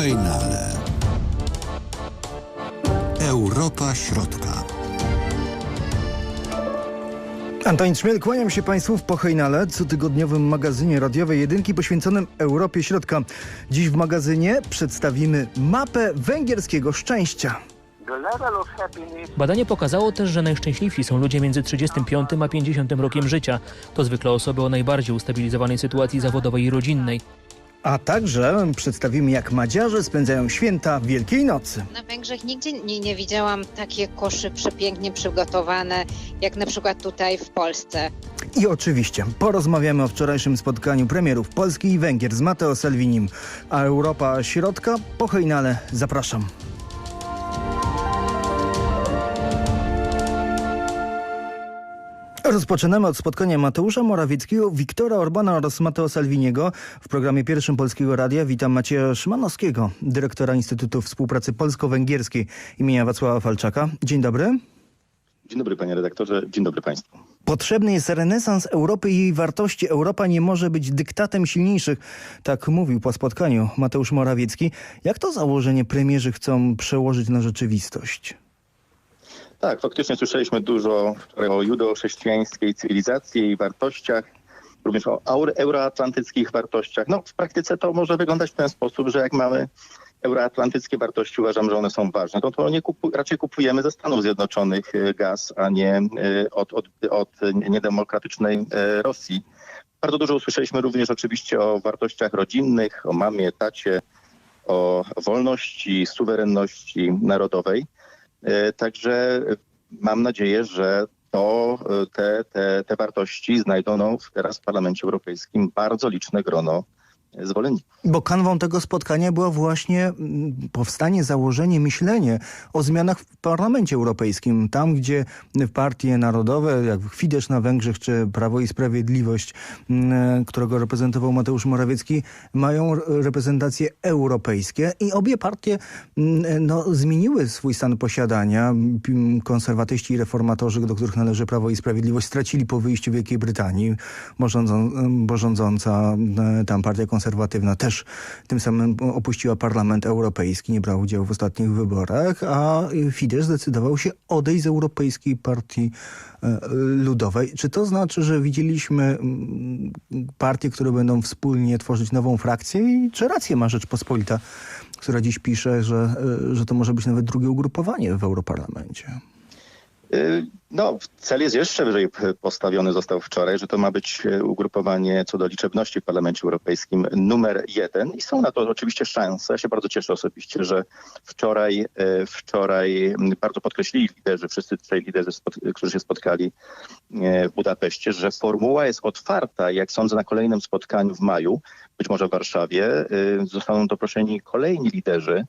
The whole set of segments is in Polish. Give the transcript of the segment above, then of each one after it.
hejnale. Europa Środka. Antonin Szmiel, kłaniam się Państwu w Pochejnale, cotygodniowym magazynie radiowej jedynki poświęconym Europie Środka. Dziś w magazynie przedstawimy mapę węgierskiego szczęścia. Badanie pokazało też, że najszczęśliwsi są ludzie między 35 a 50 rokiem życia. To zwykle osoby o najbardziej ustabilizowanej sytuacji zawodowej i rodzinnej. A także przedstawimy, jak Madziarze spędzają święta Wielkiej Nocy. Na Węgrzech nigdzie nie, nie widziałam takie koszy przepięknie przygotowane, jak na przykład tutaj w Polsce. I oczywiście porozmawiamy o wczorajszym spotkaniu premierów Polski i Węgier z Matteo Salvinim. A Europa Środka po hejnale zapraszam. Rozpoczynamy od spotkania Mateusza Morawieckiego, Wiktora Orbana oraz Matteo Salviniego w programie pierwszym Polskiego Radia. Witam Macieja Szymanowskiego, dyrektora Instytutu Współpracy Polsko-Węgierskiej imienia Wacława Falczaka. Dzień dobry. Dzień dobry panie redaktorze, dzień dobry państwu. Potrzebny jest renesans Europy i jej wartości. Europa nie może być dyktatem silniejszych. Tak mówił po spotkaniu Mateusz Morawiecki. Jak to założenie premierzy chcą przełożyć na rzeczywistość? Tak, faktycznie słyszeliśmy dużo o judo-chrześcijańskiej cywilizacji i wartościach, również o euroatlantyckich wartościach. No, w praktyce to może wyglądać w ten sposób, że jak mamy euroatlantyckie wartości, uważam, że one są ważne, to, to nie kupu, raczej kupujemy ze Stanów Zjednoczonych e, gaz, a nie e, od, od, od niedemokratycznej e, Rosji. Bardzo dużo usłyszeliśmy również oczywiście o wartościach rodzinnych, o mamie, tacie, o wolności, suwerenności narodowej. Także mam nadzieję, że to te, te, te wartości znajdą teraz w Parlamencie Europejskim bardzo liczne grono Bo kanwą tego spotkania było właśnie mm, powstanie, założenie, myślenie o zmianach w Parlamencie Europejskim. Tam, gdzie partie narodowe, jak Fidesz na Węgrzech, czy Prawo i Sprawiedliwość, mm, którego reprezentował Mateusz Morawiecki, mają reprezentacje europejskie i obie partie mm, no, zmieniły swój stan posiadania. Konserwatyści i reformatorzy, do których należy Prawo i Sprawiedliwość, stracili po wyjściu Wielkiej Brytanii, bo, rządzą, bo rządząca tam partia konserwatywna konserwatywna też tym samym opuściła Parlament Europejski, nie brała udziału w ostatnich wyborach, a Fidesz zdecydował się odejść z Europejskiej Partii Ludowej. Czy to znaczy, że widzieliśmy partie, które będą wspólnie tworzyć nową frakcję i czy rację ma Rzeczpospolita, która dziś pisze, że, że to może być nawet drugie ugrupowanie w Europarlamencie? No, cel jest jeszcze wyżej postawiony został wczoraj, że to ma być ugrupowanie co do liczebności w Parlamencie Europejskim numer jeden i są na to oczywiście szanse. Ja się bardzo cieszę osobiście, że wczoraj, wczoraj bardzo podkreślili liderzy, wszyscy trzej liderzy, którzy się spotkali w Budapeszcie, że formuła jest otwarta. Jak sądzę na kolejnym spotkaniu w maju, być może w Warszawie, zostaną doproszeni kolejni liderzy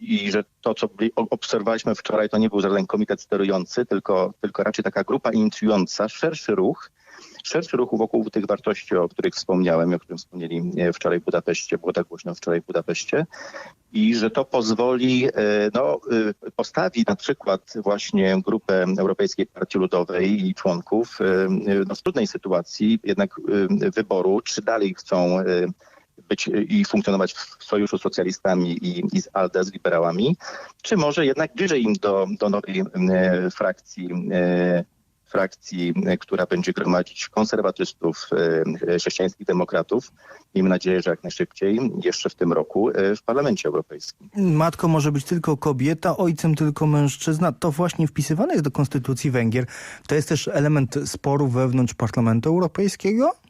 i że to, co obserwowaliśmy wczoraj, to nie był żaden komitet sterujący, tylko, tylko raczej taka grupa inicjująca szerszy ruch, szerszy ruch wokół tych wartości, o których wspomniałem, o którym wspomnieli wczoraj w Budapeszcie, było tak głośno wczoraj w Budapeszcie i że to pozwoli, no, postawi na przykład właśnie grupę Europejskiej Partii Ludowej i członków no, w trudnej sytuacji jednak wyboru, czy dalej chcą być i funkcjonować w sojuszu z socjalistami i, i z ALDE, z liberałami, czy może jednak bliżej im do, do nowej e, frakcji, e, frakcji, która będzie gromadzić konserwatystów, chrześcijańskich demokratów. Miejmy nadzieję, że jak najszybciej, jeszcze w tym roku w Parlamencie Europejskim. Matką może być tylko kobieta, ojcem tylko mężczyzna. To właśnie wpisywane jest do Konstytucji Węgier. To jest też element sporu wewnątrz Parlamentu Europejskiego?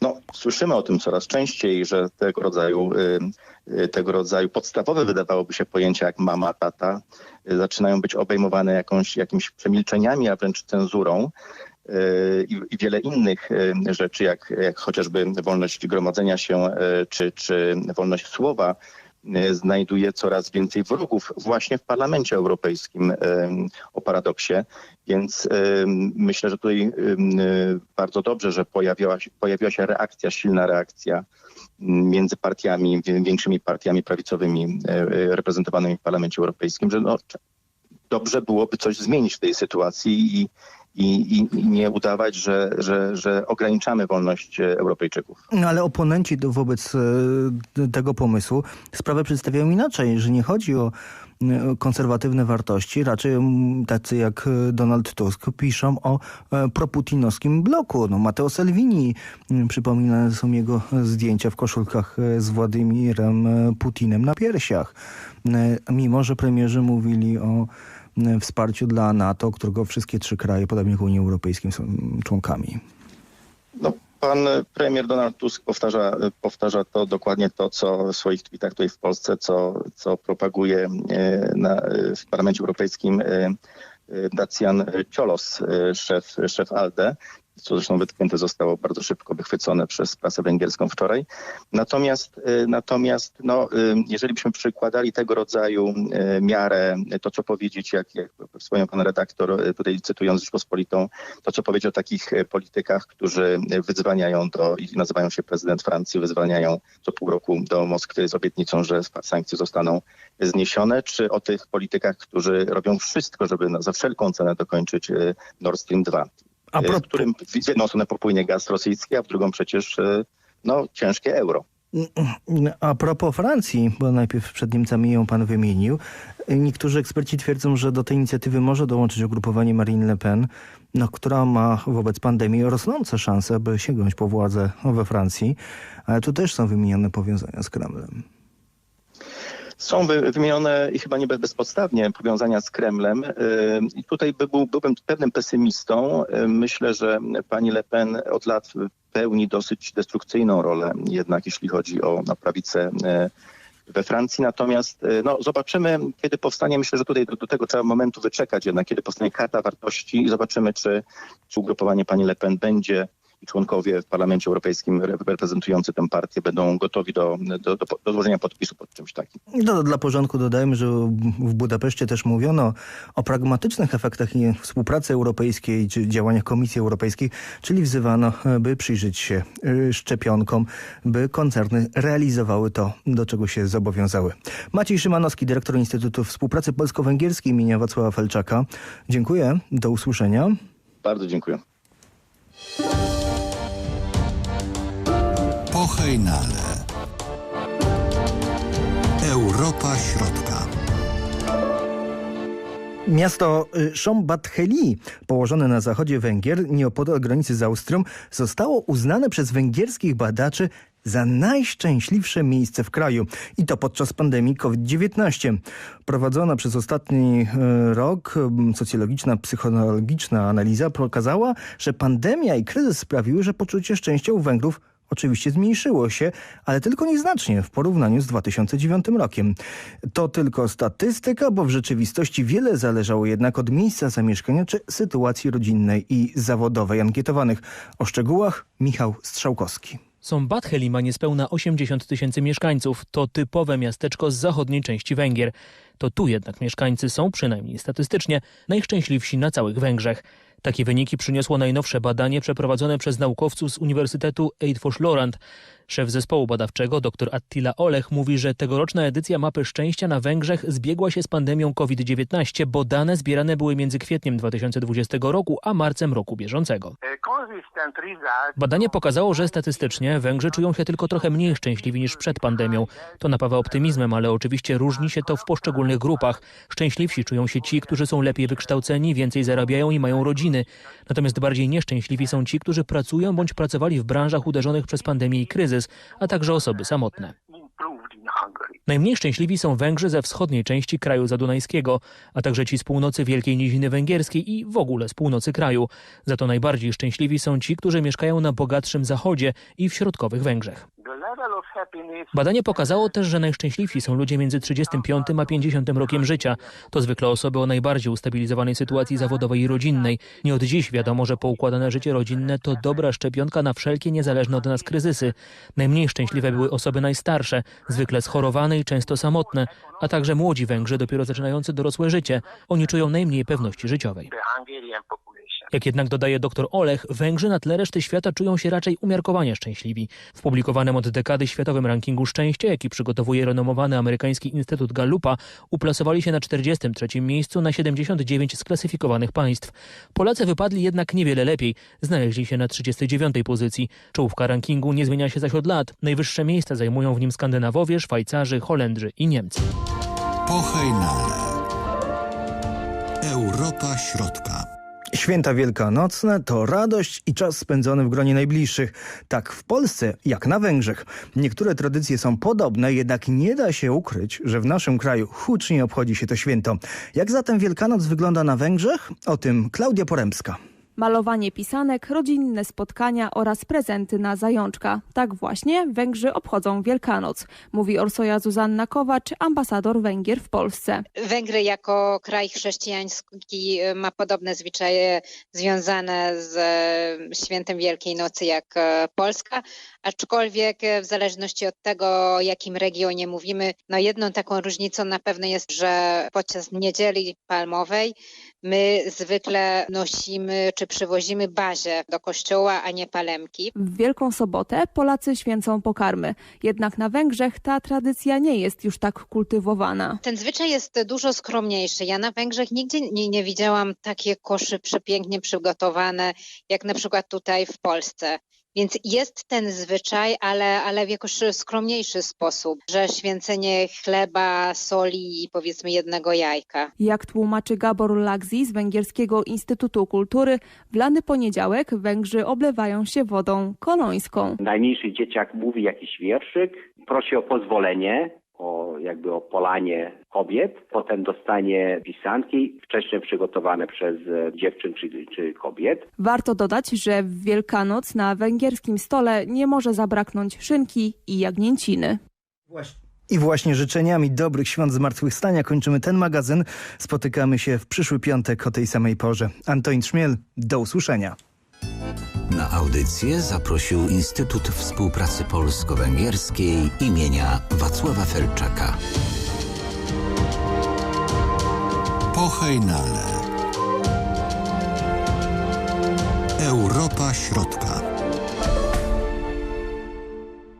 No, słyszymy o tym coraz częściej, że tego rodzaju, tego rodzaju podstawowe wydawałoby się pojęcia jak mama, tata zaczynają być obejmowane jakąś, jakimiś przemilczeniami, a wręcz cenzurą. I, i, wiele innych rzeczy, jak, jak chociażby wolność gromadzenia się czy, czy wolność słowa, znajduje coraz więcej wrogów właśnie w Parlamencie Europejskim o paradoksie. Więc myślę, że tutaj bardzo dobrze, że pojawiła się, pojawiła się reakcja, silna reakcja między partiami, większymi partiami prawicowymi reprezentowanymi w Parlamencie Europejskim, że no, dobrze byłoby coś zmienić w tej sytuacji i, i, i, nie udawać, że, że, że ograniczamy wolność e, Europejczyków. No, ale oponenci wobec e, tego pomysłu sprawę przedstawiają inaczej, że nie chodzi o e, konserwatywne wartości, raczej tacy jak Donald Tusk piszą o proputinowskim bloku. No, Matteo Salvini, przypominane są jego zdjęcia w koszulkach z Władimirem Putinem na piersiach. Mimo, że premierzy mówili o wsparciu dla NATO, którego wszystkie trzy kraje, podobnie jak Unii Europejskiej, są członkami. No, pan premier Donald Tusk powtarza, powtarza to dokładnie to, co w swoich tweetach tutaj w Polsce, co, co propaguje e, na, w Parlamencie Europejskim e, Dacian Ciolos, szef, szef ALDE, co zresztą wytknięte zostało bardzo szybko, wychwycone przez prasę węgierską wczoraj. Natomiast, e, natomiast no, e, jeżeli byśmy przykładali tego rodzaju e, miarę, to co powiedzieć, jak, jak wspomniał pan redaktor, tutaj cytując Rzeczpospolitą, to co powiedzieć o takich politykach, którzy wyzwaniają do, i nazywają się prezydent Francji, wyzwaniają co pół roku do Moskwy z obietnicą, że sankcje zostaną zniesione, czy o tych politykach, którzy robią wszystko, żeby za wszelką cenę dokończyć Nord Stream 2, A e, pro- w którym w jedną stronę popłynie gaz rosyjski, a w drugą przecież e, no, ciężkie euro. A propos Francji, bo najpierw przed Niemcami ją pan wymienił, niektórzy eksperci twierdzą, że do tej inicjatywy może dołączyć ugrupowanie Marine Le Pen, no, która ma wobec pandemii rosnące szanse, by sięgnąć po władzę we Francji, ale tu też są wymienione powiązania z Kremlem. Są wy- wymienione i chyba nie bez- bezpodstawnie powiązania z Kremlem. Yy, I tutaj by był, byłbym pewnym pesymistą. Yy, Myślę, że pani Le Pen od lat pełni dosyć destrukcyjną rolę, jednak jeśli chodzi o na prawicę yy, we Francji. Natomiast no, zobaczymy, kiedy powstanie, myślę, że tutaj do, do tego trzeba momentu wyczekać jednak, kiedy powstanie karta wartości i zobaczymy, czy, czy ugrupowanie pani Le Pen będzie członkowie w Parlamencie Europejskim re- reprezentujący tę partię będą gotowi do, do, do, do złożenia podpisu pod czymś takim. No, dla porządku dodajmy, że w Budapeszcie też mówiono o pragmatycznych efektach współpracy europejskiej czy działaniach Komisji Europejskiej, czyli wzywano, by przyjrzeć się y, szczepionkom, by koncerny realizowały to, do czego się zobowiązały. Maciej Szymanowski, dyrektor Instytutu Współpracy Polsko-Węgierskiej imienia Wacława Felczaka. Dziękuję, do usłyszenia. Bardzo dziękuję. Hejnale. Europa Środka. Miasto y, Szombatheli, położone na zachodzie Węgier, nieopodal granicy z Austrią, zostało uznane przez węgierskich badaczy za najszczęśliwsze miejsce w kraju. I to podczas pandemii COVID-19. Prowadzona przez ostatni y, rok y, socjologiczna, psychologiczna analiza pokazała, że pandemia i kryzys sprawiły, że poczucie szczęścia u Węgrów Oczywiście zmniejszyło się, ale tylko nieznacznie w porównaniu z 2009 rokiem. To tylko statystyka, bo w rzeczywistości wiele zależało jednak od miejsca zamieszkania czy sytuacji rodzinnej i zawodowej ankietowanych. O szczegółach Michał Strzałkowski. Sombatheli ma niespełna 80 tysięcy mieszkańców. To typowe miasteczko z zachodniej części Węgier. To tu jednak mieszkańcy są, przynajmniej statystycznie, najszczęśliwsi na całych Węgrzech. Takie wyniki przyniosło najnowsze badanie przeprowadzone przez naukowców z Uniwersytetu Eidfors-Lorand. Szef zespołu badawczego dr Attila Olech mówi, że tegoroczna edycja Mapy Szczęścia na Węgrzech zbiegła się z pandemią COVID-19, bo dane zbierane były między kwietniem 2020 roku a marcem roku bieżącego. Badanie pokazało, że statystycznie Węgrzy czują się tylko trochę mniej szczęśliwi niż przed pandemią. To napawa optymizmem, ale oczywiście różni się to w poszczególnych grupach. Szczęśliwsi czują się ci, którzy są lepiej wykształceni, więcej zarabiają i mają rodziny. Natomiast bardziej nieszczęśliwi są ci, którzy pracują bądź pracowali w branżach uderzonych przez pandemię i kryzys, a także osoby samotne. Najmniej szczęśliwi są Węgrzy ze wschodniej części kraju zadunajskiego, a także ci z północy Wielkiej Niziny Węgierskiej i w ogóle z północy kraju. Za to najbardziej szczęśliwi są ci, którzy mieszkają na bogatszym zachodzie i w środkowych Węgrzech. Badanie pokazało też, że najszczęśliwsi są ludzie między 35 a 50 rokiem życia. To zwykle osoby o najbardziej ustabilizowanej sytuacji zawodowej i rodzinnej. Nie od dziś wiadomo, że poukładane życie rodzinne to dobra szczepionka na wszelkie niezależne od nas kryzysy. Najmniej szczęśliwe były osoby najstarsze, zwykle schorowane i często samotne, a także młodzi Węgrzy dopiero zaczynający dorosłe życie. Oni czują najmniej pewności życiowej. Jak jednak dodaje dr Olech, Węgrzy na tle reszty świata czują się raczej umiarkowanie szczęśliwi. W publikowanym od dekady światowym światowym rankingu szczęścia, jaki przygotowuje renomowany amerykański Instytut Gallupa, uplasowali się na 43 miejscu na 79 sklasyfikowanych państw. Polacy wypadli jednak niewiele lepiej. Znaleźli się na 39 pozycji. Czołówka rankingu nie zmienia się zaś od lat. Najwyższe miejsca zajmują w nim Skandynawowie, Szwajcarzy, Holendrzy i Niemcy. Pohejnale. Europa Środka. Święta wielkanocne to radość i czas spędzony w gronie najbliższych. Tak w Polsce, jak na Węgrzech. Niektóre tradycje są podobne, jednak nie da się ukryć, że w naszym kraju hucznie obchodzi się to święto. Jak zatem Wielkanoc wygląda na Węgrzech? O tym Klaudia Poremska. Malowanie pisanek, rodzinne spotkania oraz prezenty na zajączka. Tak właśnie Węgrzy obchodzą Wielkanoc, mówi Orsoja Zuzanna Kowacz, ambasador Węgier w Polsce. Węgry jako kraj chrześcijański y, ma podobne zwyczaje związane z e, świętem Wielkiej Nocy jak e, Polska, aczkolwiek w zależności od tego, o jakim regionie mówimy, no jedną taką różnicą na pewno jest, że podczas niedzieli palmowej my zwykle nosimy czy przywozimy bazie do kościoła, a nie palemki. W Wielką Sobotę Polacy święcą pokarmy. Jednak na Węgrzech ta tradycja nie jest już tak kultywowana. Ten zwyczaj jest dużo skromniejszy. Ja na Węgrzech nigdzie nie, nie widziałam takie koszy przepięknie przygotowane, jak na przykład tutaj w Polsce. Więc jest ten zwyczaj, ale, ale w jakoś skromniejszy sposób, że święcenie chleba, soli i powiedzmy jednego jajka. Jak tłumaczy Gabor Lagzi z Węgierskiego Instytutu Kultury, w lany poniedziałek Węgrzy oblewają się wodą kolońską. Najmniejszy dzieciak mówi jakiś wierszyk, prosi o pozwolenie, o jakby o polanie kobiet, potem dostanie pisanki wcześniej przygotowane przez e, dziewczyn czy, czy kobiet. Warto dodać, że w Wielkanoc na węgierskim stole nie może zabraknąć szynki i jagnięciny. I właśnie życzeniami dobrych świąt zmartwychwstania kończymy ten magazyn. Spotykamy się w przyszły piątek o tej samej porze. Antonin Szmiel, do usłyszenia. Na audycję zaprosił Instytut Współpracy Polsko-Węgierskiej imienia Wacława Felczaka. Pohejnale. Europa Środka.